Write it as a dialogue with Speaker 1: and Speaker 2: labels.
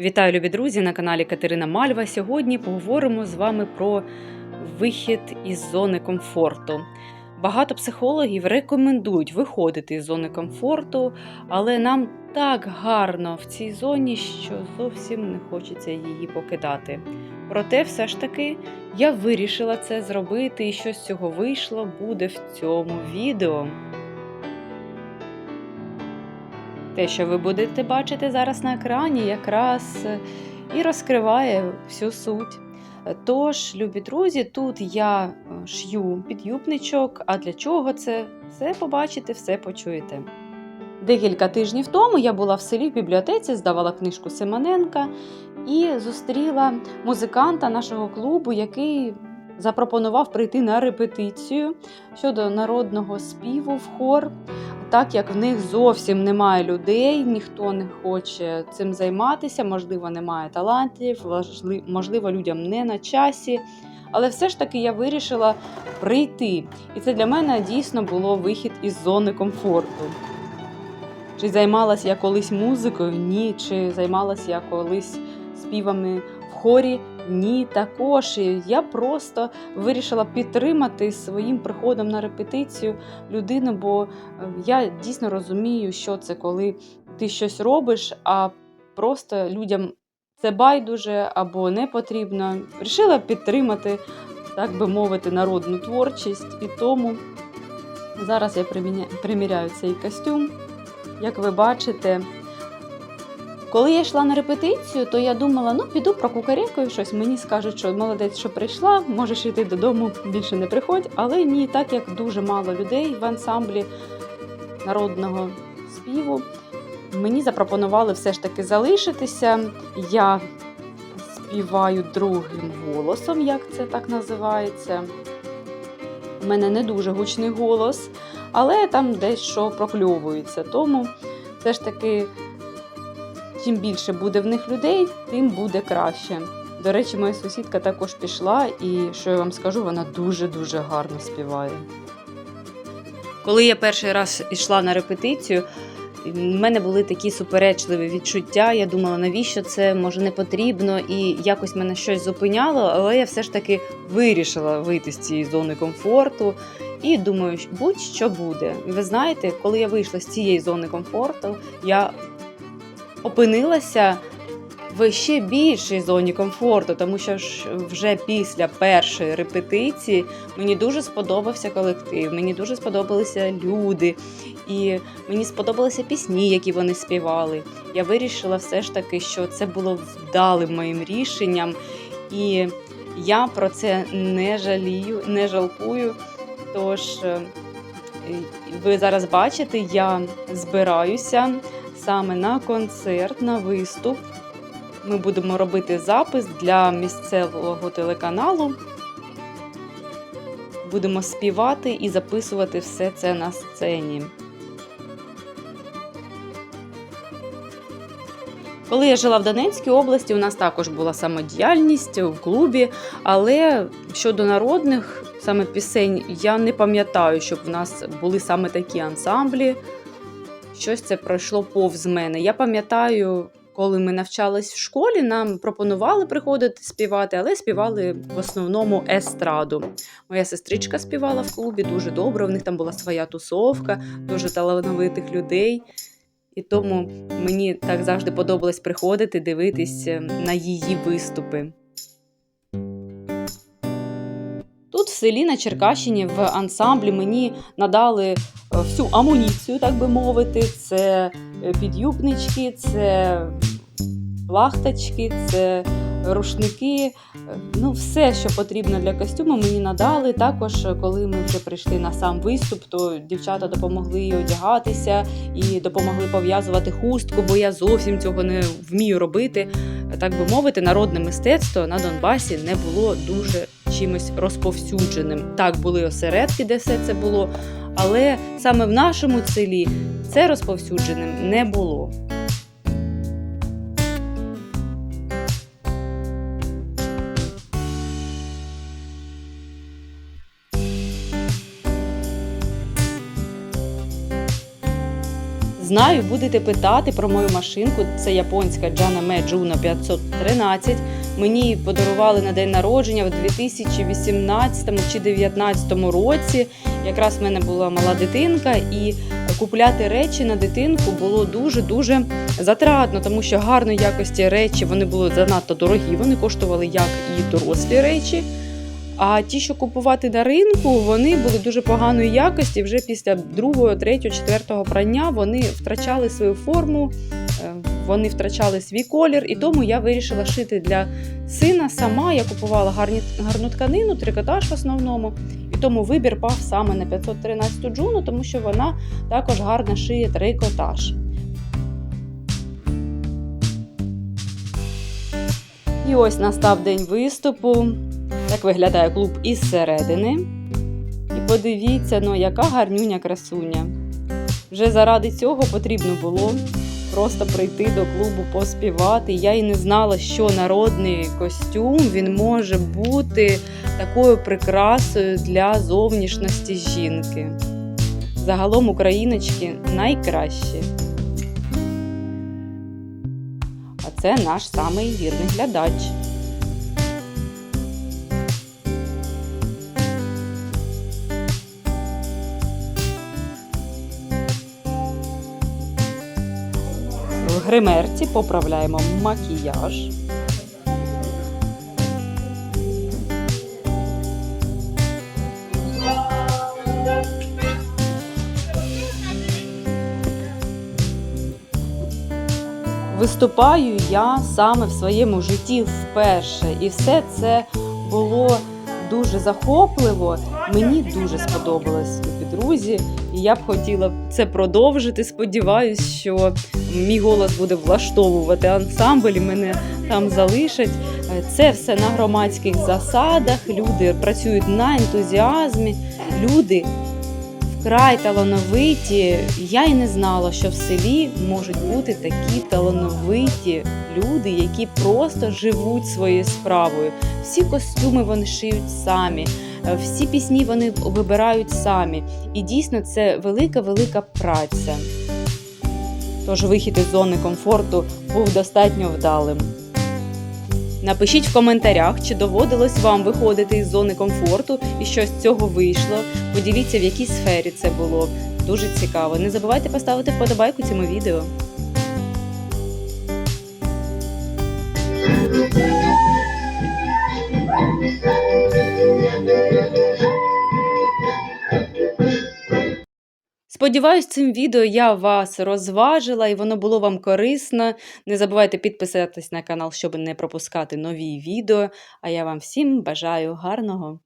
Speaker 1: Вітаю, любі друзі, на каналі Катерина Мальва. Сьогодні поговоримо з вами про вихід із зони комфорту. Багато психологів рекомендують виходити з зони комфорту, але нам так гарно в цій зоні, що зовсім не хочеться її покидати. Проте, все ж таки, я вирішила це зробити, і що з цього вийшло, буде в цьому відео. Те, що ви будете бачити зараз на екрані, якраз е, і розкриває всю суть. Тож, любі друзі, тут я е, шью підюбничок, а для чого це? Все побачите, все почуєте. Декілька тижнів тому я була в селі в бібліотеці, здавала книжку Симоненка і зустріла музиканта нашого клубу, який запропонував прийти на репетицію щодо народного співу в хор. Так як в них зовсім немає людей, ніхто не хоче цим займатися, можливо, немає талантів, можливо, людям не на часі. Але все ж таки я вирішила прийти. І це для мене дійсно було вихід із зони комфорту. Чи займалася я колись музикою? Ні. Чи займалася я колись співами хорі? Ні, також. І Я просто вирішила підтримати своїм приходом на репетицію людину, бо е, я дійсно розумію, що це, коли ти щось робиш, а просто людям це байдуже або не потрібно. Рішила підтримати, так би мовити, народну творчість. І тому зараз я приміряю цей костюм. Як ви бачите, коли я йшла на репетицію, то я думала, ну піду прокукарекаю щось. Мені скажуть, що молодець, що прийшла, можеш йти додому, більше не приходь. Але ні, так як дуже мало людей в ансамблі народного співу, мені запропонували все ж таки залишитися. Я співаю другим голосом, як це так називається. У мене не дуже гучний голос, але там дещо прокльовується. Тому все ж таки чим більше буде в них людей, тим буде краще. До речі, моя сусідка також пішла, і що я вам скажу, вона дуже-дуже гарно співає. Коли я перший раз йшла на репетицію, в мене були такі суперечливі відчуття. Я думала, навіщо це може не потрібно, і якось мене щось зупиняло, але я все ж таки вирішила вийти з цієї зони комфорту. І думаю, будь-що буде. Ви знаєте, коли я вийшла з цієї зони комфорту, я опинилася в ще більшій зоні комфорту, тому що ж вже після першої репетиції мені дуже сподобався колектив, мені дуже сподобалися люди, і мені сподобалися пісні, які вони співали. Я вирішила все ж таки, що це було вдалим моїм рішенням, і я про це не жалію, не жалкую. Тож е, ви зараз бачите, я збираюся саме на концерт, на виступ. Ми будемо робити запис для місцевого телеканалу. Будемо співати і записувати все це на сцені. Коли я жила в Донецькій області, у нас також була самодіяльність в клубі, але щодо народних саме пісень, я не пам'ятаю, щоб в нас були саме такі ансамблі. Щось це пройшло повз мене. Я пам'ятаю, коли ми навчались в школі, нам пропонували приходити співати, але співали в основному естраду. Моя сестричка співала в клубі дуже добре. У них там була своя тусовка, дуже талановитих людей. І тому мені так завжди подобалось приходити, дивитись е, на її виступи. Тут в селі на Черкащині в ансамблі мені надали е, всю амуніцію, так би мовити. Це е, підюбнички, це плахточки, це рушники. Е, Ну, все, що потрібно для костюму, мені надали. Також, коли ми вже прийшли на сам виступ, то дівчата допомогли одягатися і допомогли пов'язувати хустку, бо я зовсім цього не вмію робити. Так би мовити, народне мистецтво на Донбасі не було дуже чимось розповсюдженим. Так, були осередки, де все це було, але саме в нашому селі це розповсюдженим не було. Знаю, будете питати про мою машинку. Це японська Janame Juno 513. Мені подарували на день народження в 2018 чи 2019 році. Якраз в мене була мала дитинка, і купляти речі на дитинку було дуже-дуже затратно, тому що гарної якості речі вони були занадто дорогі. Вони коштували як і дорослі речі. А ті, що купувати на ринку, вони були дуже поганої якості. Вже після другого, третього, четвертого прання вони втрачали свою форму, е, вони втрачали свій колір, і тому я вирішила шити для сина сама. Я купувала гарні, гарну тканину, трикотаж в основному. І тому вибір пав саме на 513 джуну, тому що вона також гарно шиє трикотаж. І ось настав день виступу. Так виглядає клуб із середини. І подивіться, ну яка гарнюня красуня. Вже заради цього потрібно було просто прийти до клубу поспівати. Я і не знала, що народний костюм він може бути такою прикрасою для зовнішності жінки. Загалом україночки найкращі. А це наш самий вірний глядач. Гримерці поправляємо макіяж. Виступаю я саме в своєму житті вперше, і все це було дуже захопливо. Мені дуже сподобалось любі друзі, і я б хотіла це продовжити. Сподіваюсь, що мій голос буде влаштовувати ансамбль, і мене там залишать. Це все на громадських засадах. Люди працюють на ентузіазмі. Люди вкрай талановиті. Я й не знала, що в селі можуть бути такі талановиті люди, які просто живуть своєю справою. Всі костюми вони шиють самі, всі пісні вони вибирають самі. І дійсно це велика велика праця. Тож вихід із зони комфорту був достатньо вдалим. Напишіть в коментарях, чи доводилось вам виходити із зони комфорту і що з цього вийшло. Поділіться, в якій сфері це було. Дуже цікаво. Не забувайте поставити вподобайку цьому відео. Сподіваюсь, цим відео я вас розважила і воно було вам корисно. Не забувайте підписатись на канал, щоб не пропускати нові відео. А я вам всім бажаю гарного